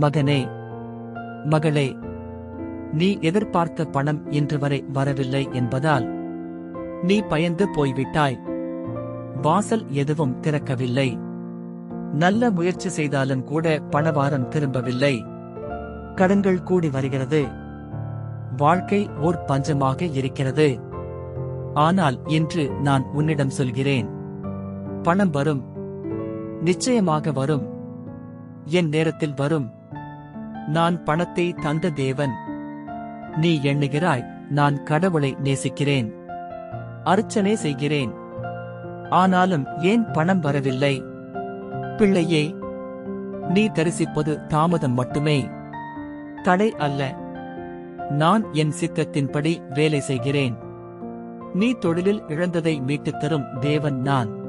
மகனே மகளே நீ எதிர்பார்த்த பணம் இன்று வரை வரவில்லை என்பதால் நீ பயந்து போய்விட்டாய். வாசல் எதுவும் திறக்கவில்லை. நல்ல முயற்சி செய்தாலும் கூட பணவாரம் திரும்பவில்லை. கடன்கள் கூடி வருகிறது. வாழ்க்கை ஓர் பஞ்சமாக இருக்கிறது. ஆனால் இன்று நான் உன்னிடம் சொல்கிறேன் பணம் வரும் நிச்சயமாக வரும் என் நேரத்தில் வரும். நான் பணத்தை தந்த தேவன். நீ எண்ணுகிறாய் நான் கடவுளை நேசிக்கிறேன். அர்ச்சனை செய்கிறேன். ஆனாலும் ஏன் பணம் வரவில்லை? பிள்ளையே நீ தரிசிப்பது தாமதம் மட்டுமே. தடை அல்ல. நான் என் சித்தத்தின்படி வேலை செய்கிறேன். நீ தொழிலில் இழந்ததை மீட்டுத் தரும் தேவன் நான்.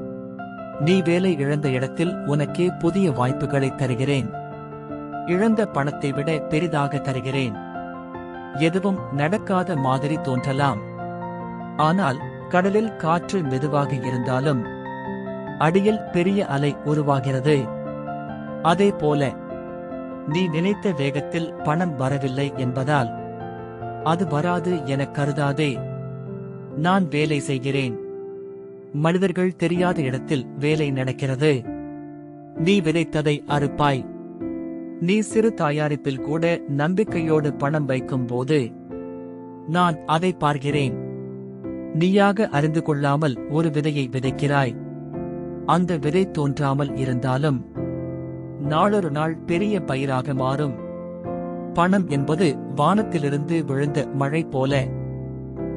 நீ வேலை இழந்த இடத்தில் உனக்கே புதிய வாய்ப்புகளை தருகிறேன். இழந்த பணத்தை விட பெரிதாக தருகிறேன். எதுவும் நடக்காத மாதிரி தோன்றலாம். ஆனால் கடலில் காற்று மெதுவாக இருந்தாலும் அடியில் பெரிய அலை உருவாகிறது. அதே போல நீ நினைத்த வேகத்தில் பணம் வரவில்லை என்பதால் அது வராது என கருதாதே. நான் வேலை செய்கிறேன். மனிதர்கள் தெரியாத இடத்தில் வேலை நடக்கிறது. நீ விதைத்ததை அறுப்பாய். நீ சிறு தயாரிப்பில் கூட நம்பிக்கையோடு பணம் வைக்கும் போது நான் அதை பார்க்கிறேன். நீயாக அறிந்து கொள்ளாமல் ஒரு விதையை விதைக்கிறாய். அந்த விதை தோன்றாமல் இருந்தாலும் நாளொரு நாள் பெரிய பயிராக மாறும். பணம் என்பது வானத்திலிருந்து விழுந்த மழை போல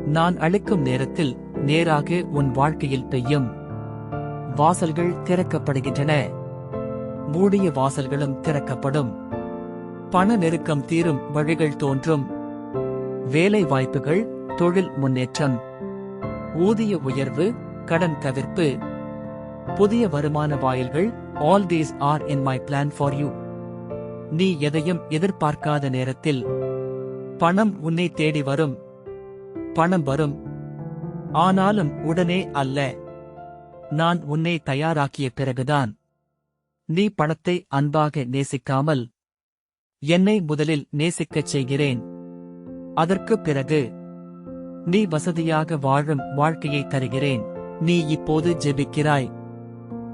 நான் அளிக்கும் நேரத்தில் நேராக உன் வாழ்க்கையில் பெய்யும். வாசல்கள் திறக்கப்படுகின்றன. மூடிய வாசல்களும் திறக்கப்படும். பண நெருக்கம் தீரும் வழிகள் தோன்றும். வேலை வாய்ப்புகள் தொழில் முன்னேற்றம். ஊதிய உயர்வு கடன் தவிர்ப்பு. புதிய வருமான வாயில்கள் all these are in my plan for you நீ எதையும் எதிர்பார்க்காத நேரத்தில். பணம் உன்னை தேடி வரும். பணம் வரும். ஆனாலும் உடனே அல்ல. நான் உன்னை தயாராக்கிய பிறகுதான். நீ பணத்தை அன்பாக நேசிக்காமல் என்னை முதலில் நேசிக்கச் செய்கிறேன். அதற்குப் பிறகு நீ வசதியாக வாழும் வாழ்க்கையை தருகிறேன். நீ இப்போது ஜெபிக்கிறாய்.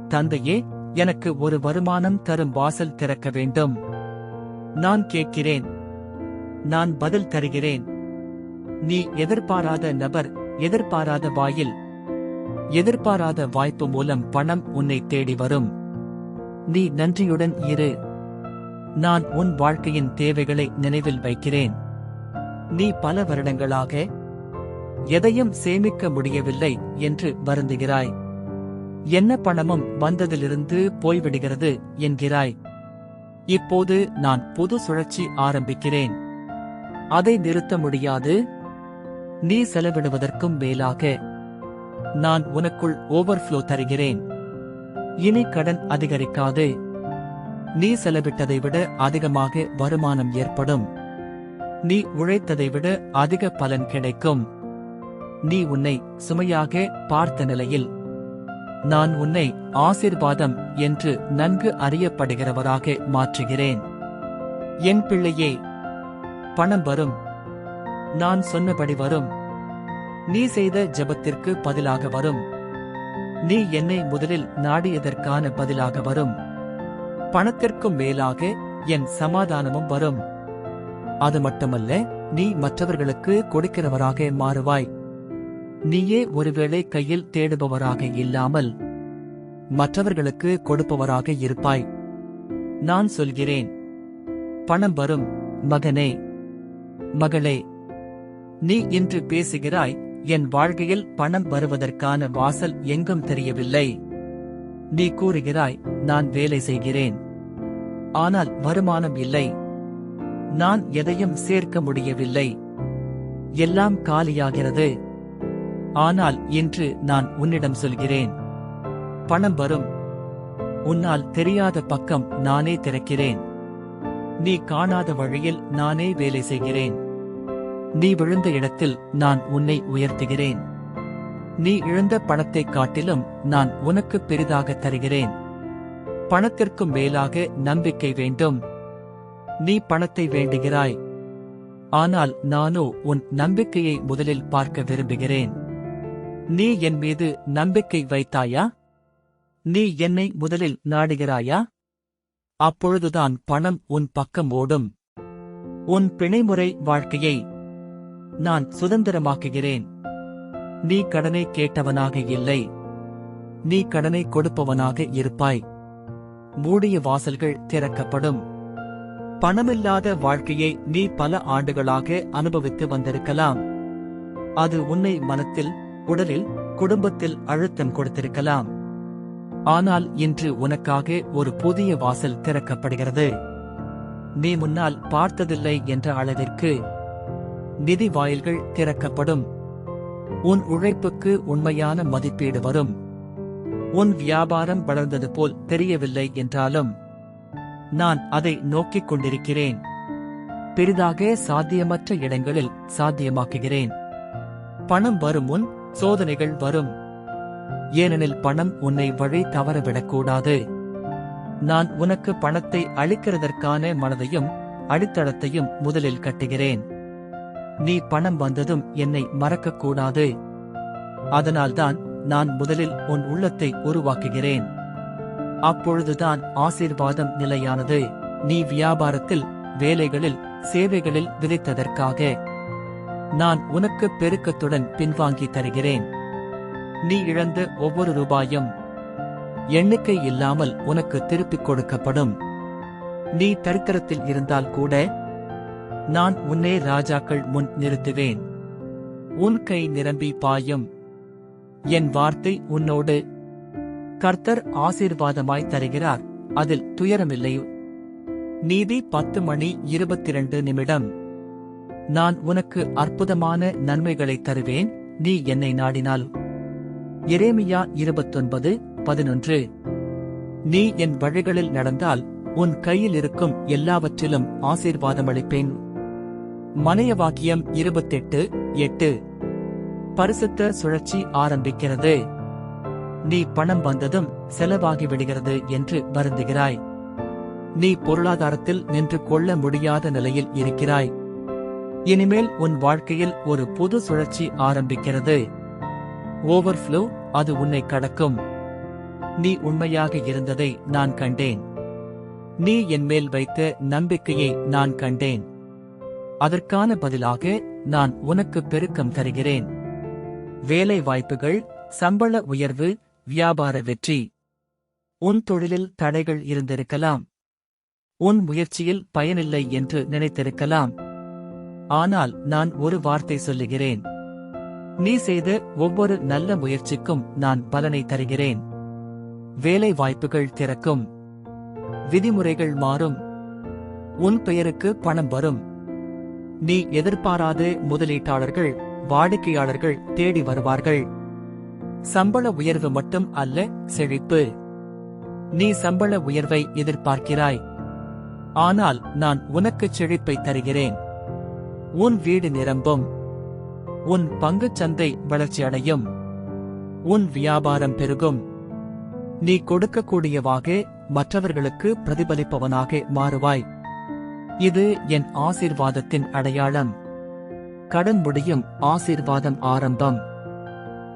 தந்தையே எனக்கு ஒரு வருமானம் தரும் வாசல் திறக்க வேண்டும். நான் கேட்கிறேன். நான் பதில் தருகிறேன். நீ எதிர்பாராத நபர் எதிர்பாராத வாயில் எதிர்பாராத வாய்ப்பு மூலம் பணம் உன்னை தேடி வரும். நீ நன்றியுடன் இரு. நான் உன் வாழ்க்கையின் தேவைகளை நினைவில் வைக்கிறேன். நீ பல வருடங்களாக எதையும் சேமிக்க முடியவில்லை என்று வருந்துகிறாய். என்ன பணமும் வந்ததிலிருந்து போய்விடுகிறது என்கிறாய். இப்போது நான் புது சுழற்சி ஆரம்பிக்கிறேன். அதை நிறுத்த முடியாது. நீ செலவிடுவதற்கும் மேலாக நான் உனக்குள் ஓவர்ஃப்ளோ தருகிறேன். இனி கடன் அதிகரிக்காது. நீ செலவிட்டதை விட அதிகமாக வருமானம் ஏற்படும். நீ உழைத்ததை விட அதிக பலன் கிடைக்கும். நீ உன்னை சுமையாக பார்த்த நிலையில். நான் உன்னை ஆசிர்வாதம் என்று நன்கு அறியப்படுகிறவராக மாற்றுகிறேன். என் பிள்ளையே பணம் வரும். நான் சொன்னபடி வரும். நீ செய்த ஜெபத்திற்கு பதிலாக வரும். நீ என்னை முதலில் நாடியதற்கான பதிலாக வரும். பணத்திற்கும் மேலாக என் சமாதானமும் வரும். அது மட்டுமல்ல நீ மற்றவர்களுக்கு கொடுக்கிறவராக மாறுவாய். நீயே ஒருவேளை கையில் தேடுபவராக இல்லாமல் மற்றவர்களுக்கு கொடுப்பவராக இருப்பாய். நான் சொல்கிறேன். பணம் வரும் மகனே. மகளே நீ இன்று பேசுகிறாய் என் வாழ்க்கையில் பணம் வருவதற்கான வாசல் எங்கும் தெரியவில்லை. நீ கூறுகிறாய் நான் வேலை செய்கிறேன். ஆனால் வருமானம் இல்லை. நான் எதையும் சேர்க்க முடியவில்லை. எல்லாம் காலியாகிறது. ஆனால் இன்று நான் உன்னிடம் சொல்கிறேன். பணம் வரும். உன்னால் தெரியாத பக்கம் நானே திறக்கிறேன். நீ காணாத வழியில் நானே வேலை செய்கிறேன். நீ விழுந்த இடத்தில் நான் உன்னை உயர்த்துகிறேன். நீ இழந்த பணத்தைக் காட்டிலும் நான் உனக்கு பெரிதாக தருகிறேன். பணத்திற்கும் மேலாக நம்பிக்கை வேண்டும். நீ பணத்தை வேண்டுகிறாய். ஆனால் நானோ உன் நம்பிக்கையை முதலில் பார்க்க விரும்புகிறேன். நீ என் மீது நம்பிக்கை வைத்தாயா? நீ என்னை முதலில் நாடுகிறாயா? அப்பொழுதுதான் பணம் உன் பக்கம் ஓடும். உன் பிணைமுறை வாழ்க்கையை நான் சுதந்திரமாக்குகிறேன். நீ கடனை கேட்டவனாக இல்லை. நீ கடனை கொடுப்பவனாக இருப்பாய். மூடிய வாசல்கள் திறக்கப்படும். பணமில்லாத வாழ்க்கையை நீ பல ஆண்டுகளாக அனுபவித்து வந்திருக்கலாம். அது உன்னை மனத்தில் உடலில் குடும்பத்தில் அழுத்தம் கொடுத்திருக்கலாம். ஆனால் இன்று உனக்காக ஒரு புதிய வாசல் திறக்கப்படுகிறது. நீ முன்னால் பார்த்ததில்லை என்ற அளவிற்கு நிதி வாயில்கள் திறக்கப்படும். உன் உழைப்புக்கு உண்மையான மதிப்பீடு வரும். உன் வியாபாரம் வளர்ந்தது போல் தெரியவில்லை என்றாலும் நான் அதை நோக்கிக் கொண்டிருக்கிறேன். பெரிதாக சாத்தியமற்ற இடங்களில் சாத்தியமாக்குகிறேன். பணம் வரும் முன் சோதனைகள் வரும். ஏனெனில் பணம் உன்னை வழி தவறவிடக்கூடாது. நான் உனக்கு பணத்தை அளிக்கிறதற்கான மனதையும் அடித்தளத்தையும் முதலில் கட்டுகிறேன். நீ பணம் வந்ததும் என்னை மறக்கக்கூடாது. அதனால்தான் நான் முதலில் உன் உள்ளத்தை உருவாக்குகிறேன். அப்பொழுதுதான் ஆசீர்வாதம் நிலையானது. நீ வியாபாரத்தில் வேலைகளில் சேவைகளில் விதைத்ததற்காக நான் உனக்கு பெருக்கத்துடன் பின்வாங்கி தருகிறேன். நீ இழந்த ஒவ்வொரு ரூபாயும் எண்ணிக்கை இல்லாமல் உனக்கு திருப்பிக் கொடுக்கப்படும். நீ தரித்திரத்தில் இருந்தால் கூட நான் உன்னே ராஜாக்கள் முன் நிறுத்துவேன். உன் கை நிரம்பி பாயும். என் வார்த்தை உன்னோடு. கர்த்தர் ஆசீர்வாதமாய் தருகிறார். அதில் துயரமில்லையோ நீதி பத்து மணி இருபத்திரண்டு நிமிடம். நான் உனக்கு அற்புதமான நன்மைகளை தருவேன். நீ என்னை நாடினால். எரேமியா இருபத்தொன்பது பதினொன்று. நீ என் வழிகளில் நடந்தால். உன் கையில் இருக்கும் எல்லாவற்றிலும் ஆசீர்வாதமளிப்பேன். மனைய வாக்கியம் இருபத்தெட்டு எட்டு. பரிசுத்த சுழற்சி ஆரம்பிக்கிறது. நீ பணம் வந்ததும் செலவாகி விடுகிறது என்று வருந்துகிறாய். நீ பொருளாதாரத்தில் நின்று கொள்ள முடியாத நிலையில் இருக்கிறாய். இனிமேல் உன் வாழ்க்கையில் ஒரு புது சுழற்சி ஆரம்பிக்கிறது. ஓவர்ஃப்ளோ அது உன்னை கடக்கும். நீ உண்மையாக இருந்ததை நான் கண்டேன். நீ என் மேல் வைத்த நம்பிக்கையை நான் கண்டேன். அதற்கான பதிலாக நான் உனக்கு பெருக்கம் தருகிறேன். வேலை வாய்ப்புகள் சம்பள உயர்வு வியாபார வெற்றி. உன் தொழிலில் தடைகள் இருந்திருக்கலாம். உன் முயற்சியில் பயனில்லை என்று நினைத்திருக்கலாம். ஆனால் நான் ஒரு வார்த்தை சொல்லுகிறேன். நீ செய்த ஒவ்வொரு நல்ல முயற்சிக்கும் நான் பலனை தருகிறேன். வேலை வாய்ப்புகள் திறக்கும். விதிமுறைகள் மாறும். உன் பெயருக்கு பணம் வரும். நீ எதிர்பாராத முதலீட்டாளர்கள் வாடிக்கையாளர்கள் தேடி வருவார்கள். சம்பள உயர்வு மட்டும் அல்ல செழிப்பு. நீ சம்பள உயர்வை எதிர்பார்க்கிறாய். ஆனால் நான் உனக்கு செழிப்பை தருகிறேன். உன் வீடு நிரம்பும். உன் பங்குச் சந்தை வளர்ச்சியடையும். உன் வியாபாரம் பெருகும். நீ கொடுக்கக்கூடியவாக மற்றவர்களுக்கு பிரதிபலிப்பவனாக மாறுவாய். இது என் ஆசிர்வாதத்தின் அடையாளம். கடன் முடியும் ஆசீர்வாதம் ஆரம்பம்.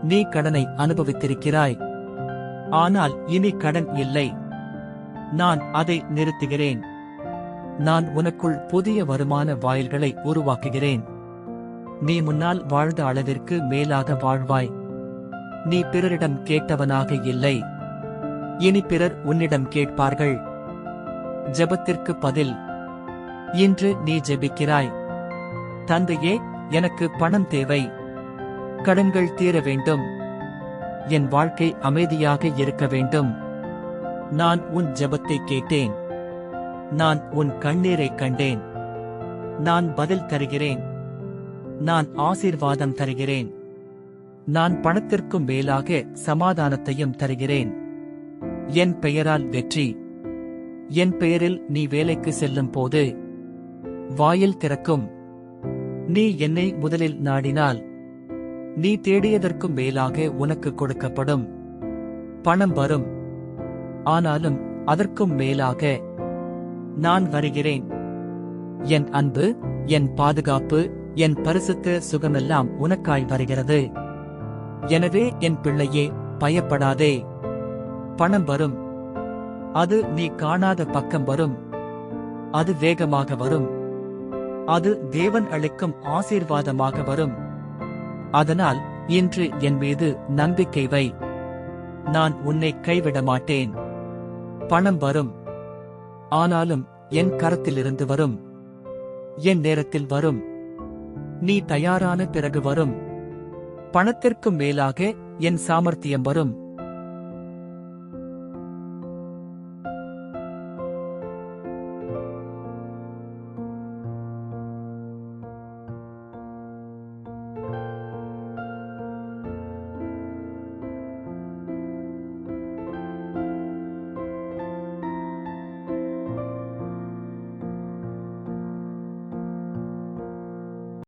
நீ கடனை அனுபவித்திருக்கிறாய். ஆனால் இனி கடன் இல்லை. நான் அதை நிறுத்துகிறேன். நான் உனக்குள் புதிய வருமான வாயில்களை உருவாக்குகிறேன். நீ முன்னால் வாழ்ந்த அளவிற்கு மேலாக வாழ்வாய். நீ பிறரிடம் கேட்டவனாக இல்லை. இனி பிறர் உன்னிடம் கேட்பார்கள். ஜபத்திற்கு பதில் இன்று நீ ஜெபிக்கிறாய். தந்தையே எனக்கு பணம் தேவை. கடன்கள் தீர வேண்டும். என் வாழ்க்கை அமைதியாக இருக்க வேண்டும். நான் உன் ஜெபத்தை கேட்டேன். நான் உன் கண்ணீரை கண்டேன். நான் பதில் தருகிறேன். நான் ஆசீர்வாதம் தருகிறேன். நான் பணத்திற்கும் மேலாக சமாதானத்தையும் தருகிறேன். என் பெயரால் வெற்றி. என் பெயரில் நீ வேலைக்கு செல்லும் போது வாயில் திறக்கும். நீ என்னை முதலில் நாடினால் நீ தேடியதற்கும் மேலாக உனக்கு கொடுக்கப்படும். பணம் வரும். ஆனாலும் அதற்கும் மேலாக நான் வருகிறேன். என் அன்பு என் பாதுகாப்பு என் பரிசுத்த சுகமெல்லாம் உனக்காய் வருகிறது. எனவே என் பிள்ளையே பயப்படாதே. பணம் வரும். அது நீ காணாத பக்கம் வரும். அது வேகமாக வரும். அது தேவன் அளிக்கும் ஆசீர்வாதமாக வரும். அதனால் இன்று என் மீது நம்பிக்கை வை. நான் உன்னை கைவிட மாட்டேன் பணம் வரும். ஆனாலும் என் கரத்திலிருந்து வரும். என் நேரத்தில் வரும். நீ தயாரான பிறகு வரும். பணத்திற்கும் மேலாக என் சாமர்த்தியம் வரும்.